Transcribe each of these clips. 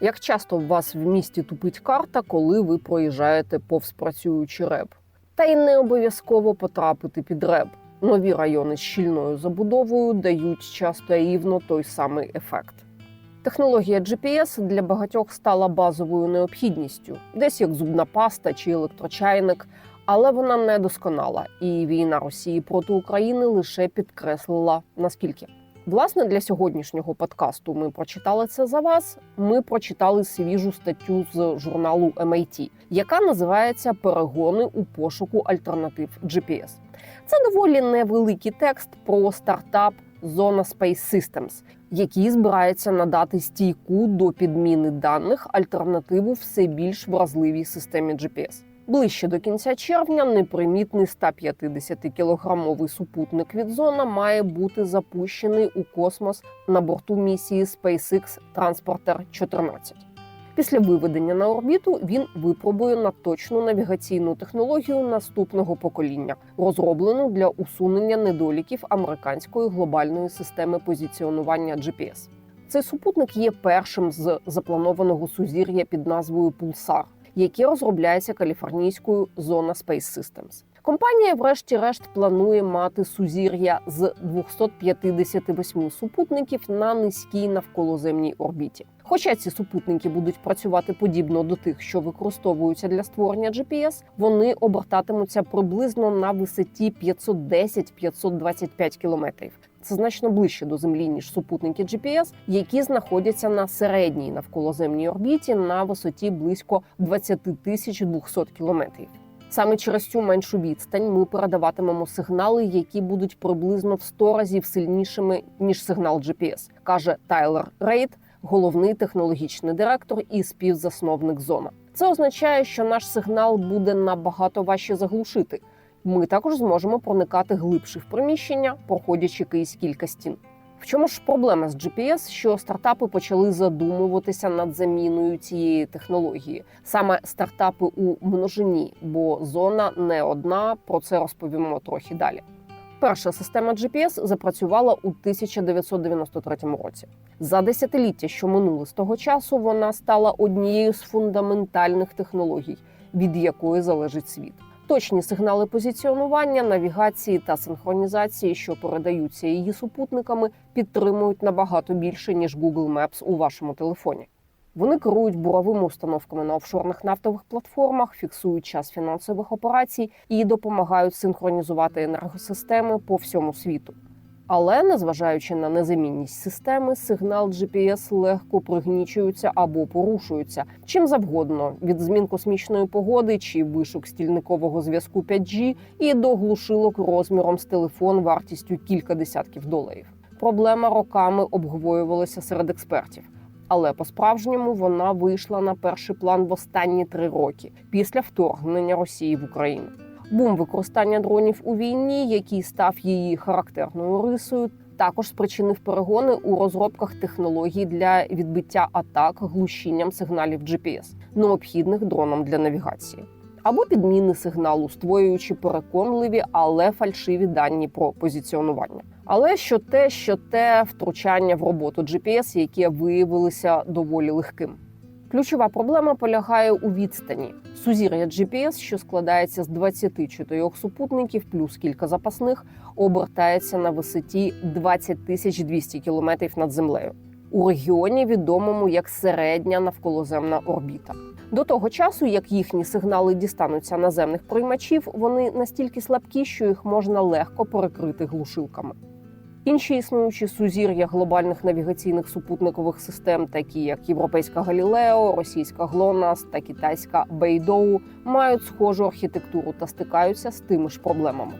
Як часто у вас в місті тупить карта, коли ви проїжджаєте повз працюючий реб? Та й не обов'язково потрапити під реб. Нові райони з щільною забудовою дають часто рівно той самий ефект. Технологія GPS для багатьох стала базовою необхідністю, десь як зубна паста чи електрочайник, але вона не досконала, і війна Росії проти України лише підкреслила наскільки. Власне, для сьогоднішнього подкасту ми прочитали це за вас. Ми прочитали свіжу статтю з журналу MIT, яка називається Перегони у пошуку альтернатив GPS. Це доволі невеликий текст про стартап Zona Space Systems, який збирається надати стійку до підміни даних альтернативу все більш вразливій системі GPS. Ближче до кінця червня непримітний 150-кілограмовий супутник від зона має бути запущений у космос на борту місії SpaceX Transporter 14. Після виведення на орбіту він випробує на точну навігаційну технологію наступного покоління, розроблену для усунення недоліків американської глобальної системи позиціонування GPS. Цей супутник є першим з запланованого сузір'я під назвою Pulsar, яке розробляється каліфорнійською Zona Space Systems. Компанія, врешті-решт, планує мати сузір'я з 258 супутників на низькій навколоземній орбіті. Хоча ці супутники будуть працювати подібно до тих, що використовуються для створення GPS, вони обертатимуться приблизно на висоті 510-525 кілометрів. Це значно ближче до землі ніж супутники GPS, які знаходяться на середній навколоземній орбіті на висоті близько 20 тисяч 200 кілометрів. Саме через цю меншу відстань ми передаватимемо сигнали, які будуть приблизно в 100 разів сильнішими ніж сигнал GPS, каже Тайлер Рейд, головний технологічний директор і співзасновник зона. Це означає, що наш сигнал буде набагато важче заглушити. Ми також зможемо проникати глибше в приміщення, проходячи крізь кілька стін. В чому ж проблема з GPS, що стартапи почали задумуватися над заміною цієї технології, саме стартапи у множині, бо зона не одна. Про це розповімо трохи далі. Перша система GPS запрацювала у 1993 році. За десятиліття, що минули з того часу, вона стала однією з фундаментальних технологій, від якої залежить світ. Точні сигнали позиціонування, навігації та синхронізації, що передаються її супутниками, підтримують набагато більше ніж Google Maps у вашому телефоні. Вони керують буровими установками на офшорних нафтових платформах, фіксують час фінансових операцій і допомагають синхронізувати енергосистеми по всьому світу. Але незважаючи на незамінність системи, сигнал GPS легко пригнічується або порушується чим завгодно від змін космічної погоди чи вишук стільникового зв'язку 5G і до глушилок розміром з телефон вартістю кілька десятків доларів. Проблема роками обговорювалася серед експертів. Але по-справжньому вона вийшла на перший план в останні три роки після вторгнення Росії в Україну. Бум використання дронів у війні, який став її характерною рисою, також спричинив перегони у розробках технологій для відбиття атак глушінням сигналів GPS, необхідних дронам для навігації, або підміни сигналу, створюючи переконливі, але фальшиві дані про позиціонування. Але що те, що те втручання в роботу GPS, яке виявилося доволі легким. Ключова проблема полягає у відстані. Сузір'я GPS, що складається з 24 супутників плюс кілька запасних, обертається на висоті 20 тисяч 200 кілометрів над землею у регіоні, відомому як середня навколоземна орбіта. До того часу, як їхні сигнали дістануться наземних приймачів, вони настільки слабкі, що їх можна легко перекрити глушилками. Інші існуючі сузір'я глобальних навігаційних супутникових систем, такі як європейська Галілео, російська ГЛОНАСС та китайська Бейдоу, мають схожу архітектуру та стикаються з тими ж проблемами.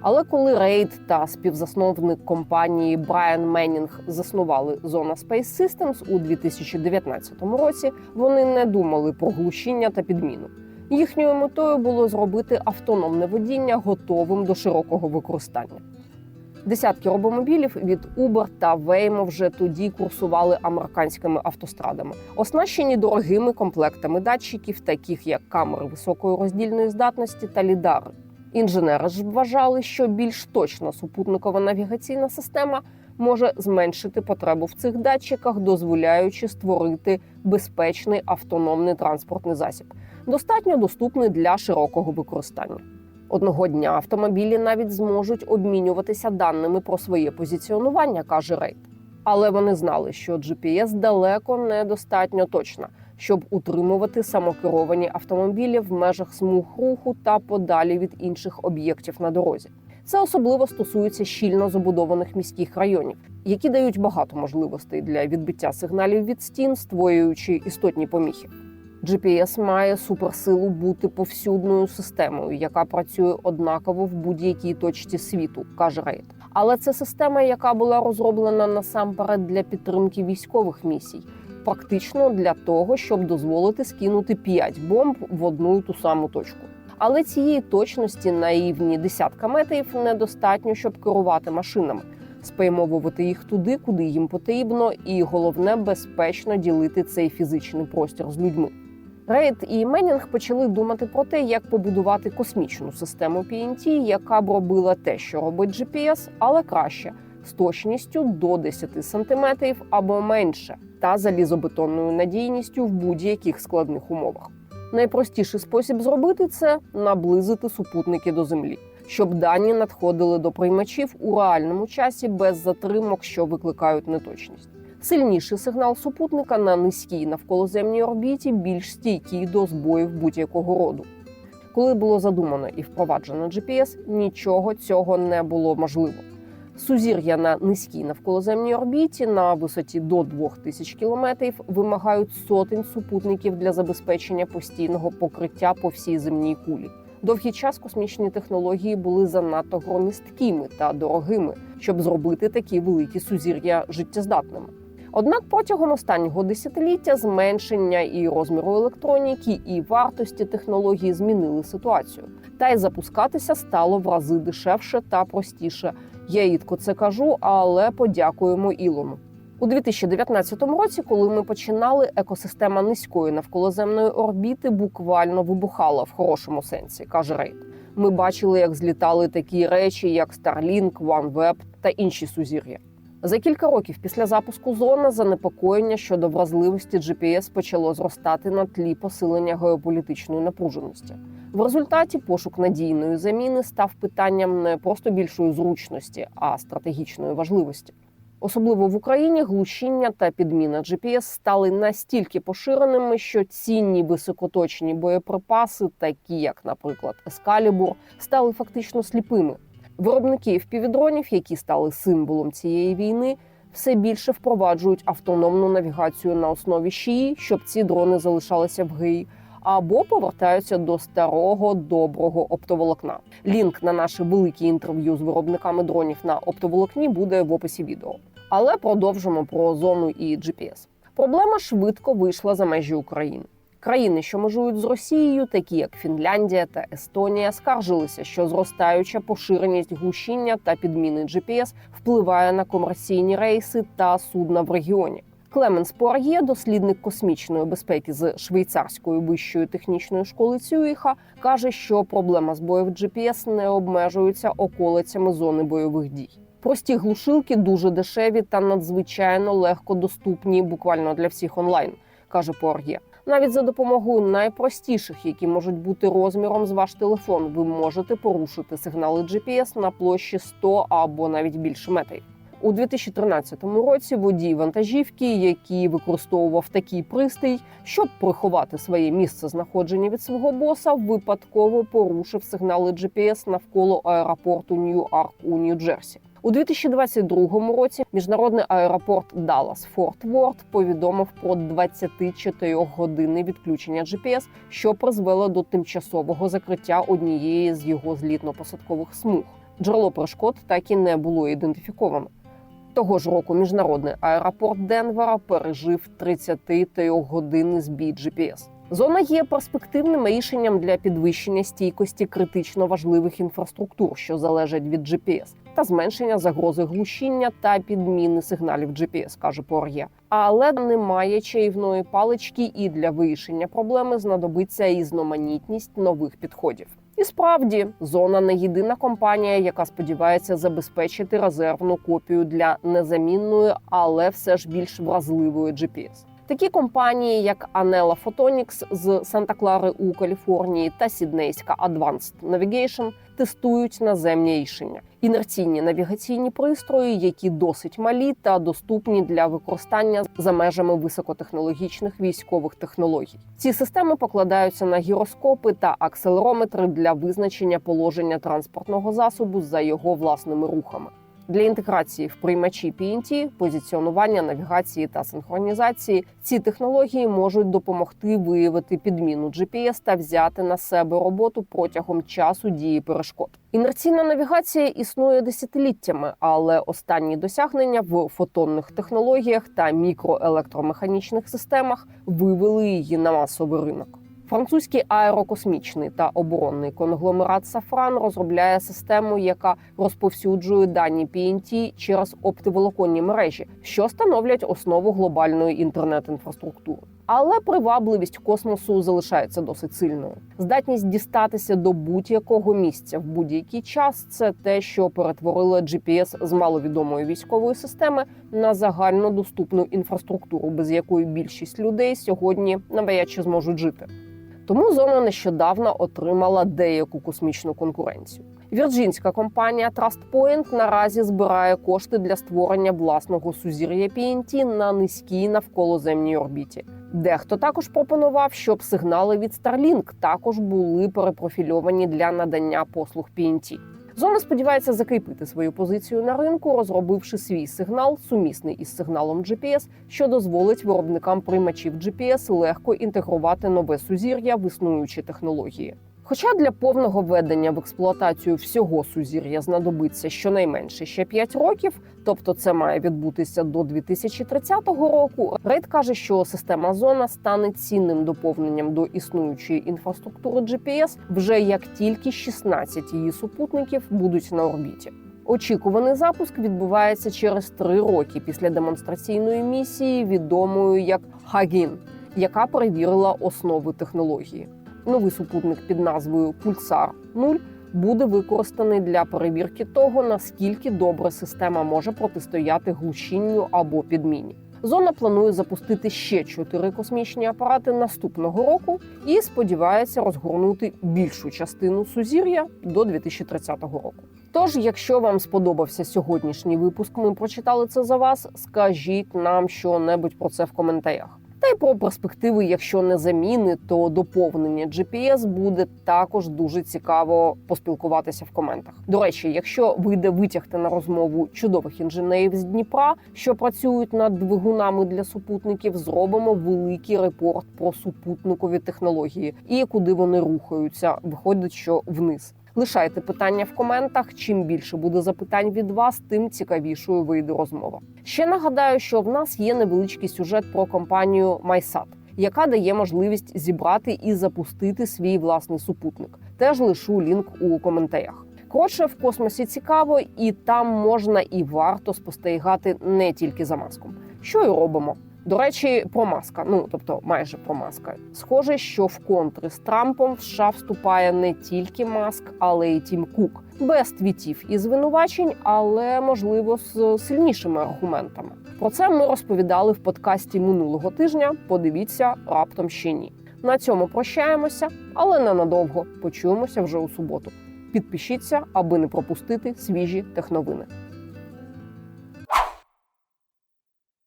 Але коли Рейд та співзасновник компанії Брайан Меннінг заснували Zona Space Systems у 2019 році, вони не думали про глушіння та підміну. Їхньою метою було зробити автономне водіння готовим до широкого використання. Десятки робомобілів від Uber та Waymo вже тоді курсували американськими автострадами, оснащені дорогими комплектами датчиків, таких як камери високої роздільної здатності та лідари. Інженери ж вважали, що більш точна супутникова навігаційна система може зменшити потребу в цих датчиках, дозволяючи створити безпечний автономний транспортний засіб, достатньо доступний для широкого використання. Одного дня автомобілі навіть зможуть обмінюватися даними про своє позиціонування, каже Рейд. Але вони знали, що GPS далеко недостатньо точна, щоб утримувати самокеровані автомобілі в межах смуг руху та подалі від інших об'єктів на дорозі. Це особливо стосується щільно забудованих міських районів, які дають багато можливостей для відбиття сигналів від стін, створюючи істотні поміхи. GPS має суперсилу бути повсюдною системою, яка працює однаково в будь-якій точці світу, каже Рейд. Але це система, яка була розроблена насамперед для підтримки військових місій, практично для того, щоб дозволити скинути 5 бомб в одну і ту саму точку. Але цієї точності на рівні десятка метрів недостатньо, щоб керувати машинами, спрямовувати їх туди, куди їм потрібно, і головне безпечно ділити цей фізичний простір з людьми. Рейд і Менінг почали думати про те, як побудувати космічну систему PNT, яка б робила те, що робить GPS, але краще з точністю до 10 сантиметрів або менше, та залізобетонною надійністю в будь-яких складних умовах. Найпростіший спосіб зробити це наблизити супутники до землі, щоб дані надходили до приймачів у реальному часі без затримок, що викликають неточність. Сильніший сигнал супутника на низькій навколоземній орбіті більш стійкий до збоїв будь-якого роду. Коли було задумано і впроваджено GPS, нічого цього не було можливо. Сузір'я на низькій навколоземній орбіті на висоті до 2000 кілометрів вимагають сотень супутників для забезпечення постійного покриття по всій земній кулі. Довгий час космічні технології були занадто громісткими та дорогими, щоб зробити такі великі сузір'я життєздатними. Однак протягом останнього десятиліття зменшення і розміру електроніки, і вартості технології змінили ситуацію. Та й запускатися стало в рази дешевше та простіше. Я рідко це кажу, але подякуємо Ілону. У 2019 році, коли ми починали, екосистема низької навколоземної орбіти буквально вибухала в хорошому сенсі, каже Рейд. Ми бачили, як злітали такі речі, як Starlink, OneWeb та інші сузір'я. За кілька років після запуску зона занепокоєння щодо вразливості GPS почало зростати на тлі посилення геополітичної напруженості. В результаті пошук надійної заміни став питанням не просто більшої зручності, а стратегічної важливості. Особливо в Україні глушіння та підміна GPS стали настільки поширеними, що цінні високоточні боєприпаси, такі як, наприклад, Ескалібур, стали фактично сліпими. Виробники впівдронів, які стали символом цієї війни, все більше впроваджують автономну навігацію на основі шиї, щоб ці дрони залишалися в грі, або повертаються до старого доброго оптоволокна. Лінк на наше велике інтерв'ю з виробниками дронів на оптоволокні буде в описі відео. Але продовжимо про зону і GPS. Проблема швидко вийшла за межі України. Країни, що межують з Росією, такі як Фінляндія та Естонія, скаржилися, що зростаюча поширеність глушіння та підміни GPS впливає на комерційні рейси та судна в регіоні. Клеменс Пуар'є, дослідник космічної безпеки з швейцарської вищої технічної школи Цюїха, каже, що проблема збоїв GPS не обмежується околицями зони бойових дій. Прості глушилки дуже дешеві та надзвичайно легко доступні буквально для всіх онлайн, каже Пуар'є. Навіть за допомогою найпростіших, які можуть бути розміром з ваш телефон, ви можете порушити сигнали GPS на площі 100 або навіть більше метрів. У 2013 році водій вантажівки, який використовував такий пристрій, щоб приховати своє місце знаходження від свого боса, випадково порушив сигнали GPS навколо аеропорту Нью-Арк у Нью-Джерсі. У 2022 році міжнародний аеропорт Даллас Форт Ворд повідомив про 24 години відключення GPS, що призвело до тимчасового закриття однієї з його злітно-посадкових смуг. Джерело перешкод так і не було ідентифіковано. Того ж року міжнародний аеропорт Денвера пережив 33 години збій GPS. Зона є перспективним рішенням для підвищення стійкості критично важливих інфраструктур, що залежать від GPS, та зменшення загрози глушіння та підміни сигналів GPS, каже Пор'є. Але немає чайівної палички, і для вирішення проблеми знадобиться різноманітність нових підходів. І справді, зона не єдина компанія, яка сподівається забезпечити резервну копію для незамінної, але все ж більш вразливої GPS. Такі компанії, як Anela Photonics з Санта-Клари у Каліфорнії та Сіднейська Advanced Navigation, тестують наземні рішення, інерційні навігаційні пристрої, які досить малі та доступні для використання за межами високотехнологічних військових технологій. Ці системи покладаються на гіроскопи та акселерометри для визначення положення транспортного засобу за його власними рухами. Для інтеграції в приймачі PNT, позиціонування, навігації та синхронізації ці технології можуть допомогти виявити підміну GPS та взяти на себе роботу протягом часу дії перешкод. Інерційна навігація існує десятиліттями, але останні досягнення в фотонних технологіях та мікроелектромеханічних системах вивели її на масовий ринок. Французький аерокосмічний та оборонний конгломерат Сафран розробляє систему, яка розповсюджує дані PNT через оптоволоконні мережі, що становлять основу глобальної інтернет-інфраструктури. Але привабливість космосу залишається досить сильною. Здатність дістатися до будь-якого місця в будь-який час це те, що перетворило GPS з маловідомої військової системи на загальнодоступну інфраструктуру, без якої більшість людей сьогодні навряд зможуть жити. Тому зона нещодавно отримала деяку космічну конкуренцію. Вірджинська компанія TrustPoint наразі збирає кошти для створення власного сузір'я PNT на низькій навколоземній орбіті. Дехто також пропонував, щоб сигнали від Starlink також були перепрофільовані для надання послуг PNT. Зона сподівається закріпити свою позицію на ринку, розробивши свій сигнал, сумісний із сигналом GPS, що дозволить виробникам приймачів GPS легко інтегрувати нове сузір'я в існуючі технології. Хоча для повного введення в експлуатацію всього сузір'я знадобиться щонайменше ще 5 років, тобто це має відбутися до 2030 року. Рейд каже, що система зона стане цінним доповненням до існуючої інфраструктури GPS вже як тільки 16 її супутників будуть на орбіті. Очікуваний запуск відбувається через три роки після демонстраційної місії, відомої як Хагін, яка перевірила основи технології. Новий супутник під назвою Пульсар 0 буде використаний для перевірки того, наскільки добре система може протистояти глушінню або підміні. Зона планує запустити ще чотири космічні апарати наступного року і сподівається розгорнути більшу частину сузір'я до 2030 року. Тож, якщо вам сподобався сьогоднішній випуск, ми прочитали це за вас. Скажіть нам що-небудь про це в коментарях. Та й про перспективи, якщо не заміни, то доповнення GPS буде також дуже цікаво поспілкуватися в коментах. До речі, якщо вийде витягти на розмову чудових інженерів з Дніпра, що працюють над двигунами для супутників, зробимо великий репорт про супутникові технології і куди вони рухаються. Виходить, що вниз. Лишайте питання в коментах. Чим більше буде запитань від вас, тим цікавішою вийде розмова. Ще нагадаю, що в нас є невеличкий сюжет про компанію MySat, яка дає можливість зібрати і запустити свій власний супутник. Теж лишу лінк у коментарях. Коротше, в космосі цікаво, і там можна і варто спостерігати не тільки за маском, що й робимо. До речі, про маска, ну тобто майже про маска. Схоже, що в контри з Трампом в США вступає не тільки маск, але й Тім Кук. Без твітів і звинувачень, але можливо з сильнішими аргументами. Про це ми розповідали в подкасті минулого тижня. Подивіться раптом ще ні. На цьому прощаємося, але ненадовго. Почуємося вже у суботу. Підпишіться, аби не пропустити свіжі техновини.